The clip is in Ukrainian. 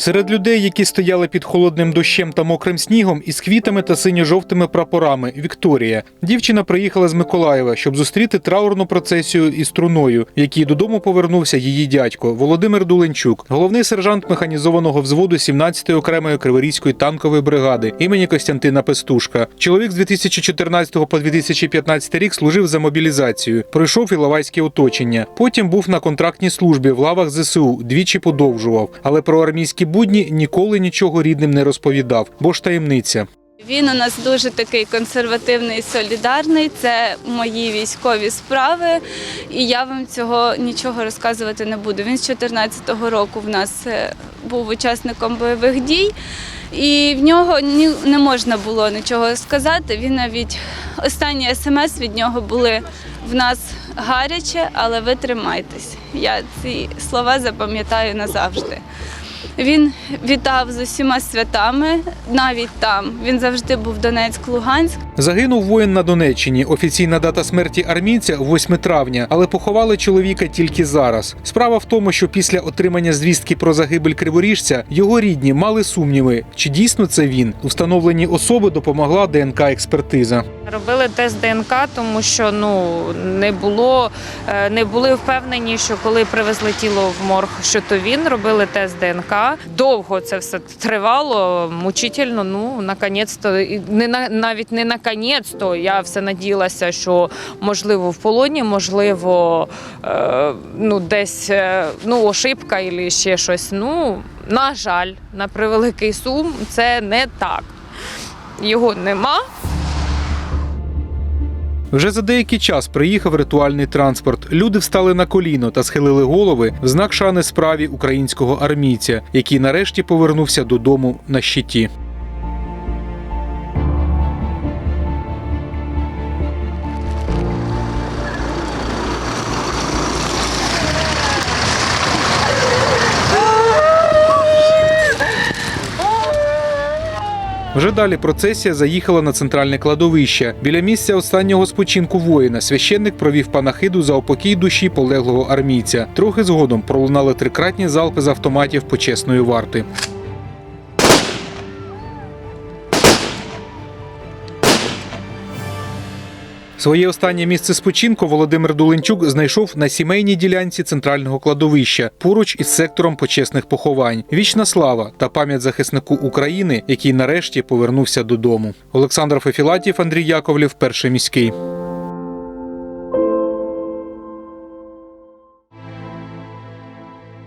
Серед людей, які стояли під холодним дощем та мокрим снігом, із квітами та синьо-жовтими прапорами Вікторія. Дівчина приїхала з Миколаєва, щоб зустріти траурну процесію із труною, в якій додому повернувся її дядько Володимир Дуленчук, головний сержант механізованого взводу 17-ї окремої криворізької танкової бригади імені Костянтина Пестушка. Чоловік з 2014 по 2015 рік служив за мобілізацію, пройшов іловайське оточення. Потім був на контрактній службі в лавах ЗСУ, двічі подовжував, але про армійські будні ніколи нічого рідним не розповідав, бо ж таємниця. Він у нас дуже такий консервативний солідарний. Це мої військові справи, і я вам цього нічого розказувати не буду. Він з 14-го року в нас е, був учасником бойових дій, і в нього ні, не можна було нічого сказати. Він навіть останні смс від нього були в нас гаряче, але ви тримайтесь. Я ці слова запам'ятаю назавжди. Він вітав з усіма святами, навіть там. Він завжди був Донецьк, Луганськ. Загинув воїн на Донеччині. Офіційна дата смерті армійця 8 травня, але поховали чоловіка тільки зараз. Справа в тому, що після отримання звістки про загибель криворіжця його рідні мали сумніви, чи дійсно це він. У встановленні особи допомогла ДНК експертиза. Робили тест ДНК, тому що ну не було, е, не були впевнені, що коли привезли тіло в морг, що то він робили тест ДНК. Довго це все тривало, мучительно. Ну наконець-то не на навіть не наконець-то. Я все надіялася, що можливо в полоні, можливо, е, ну десь е, ну ошибка і ще щось. Ну на жаль, на превеликий сум, це не так. Його нема. Вже за деякий час приїхав ритуальний транспорт. Люди встали на коліно та схилили голови в знак шани справі українського армійця, який нарешті повернувся додому на щиті. Вже далі процесія заїхала на центральне кладовище. Біля місця останнього спочинку воїна священник провів панахиду за упокій душі полеглого армійця. Трохи згодом пролунали трикратні залпи з автоматів почесної варти. Своє останнє місце спочинку Володимир Дуленчук знайшов на сімейній ділянці центрального кладовища поруч із сектором почесних поховань. Вічна слава та пам'ять захиснику України, який нарешті повернувся додому. Олександр Фефілатів, Андрій Яковлів, перший міський.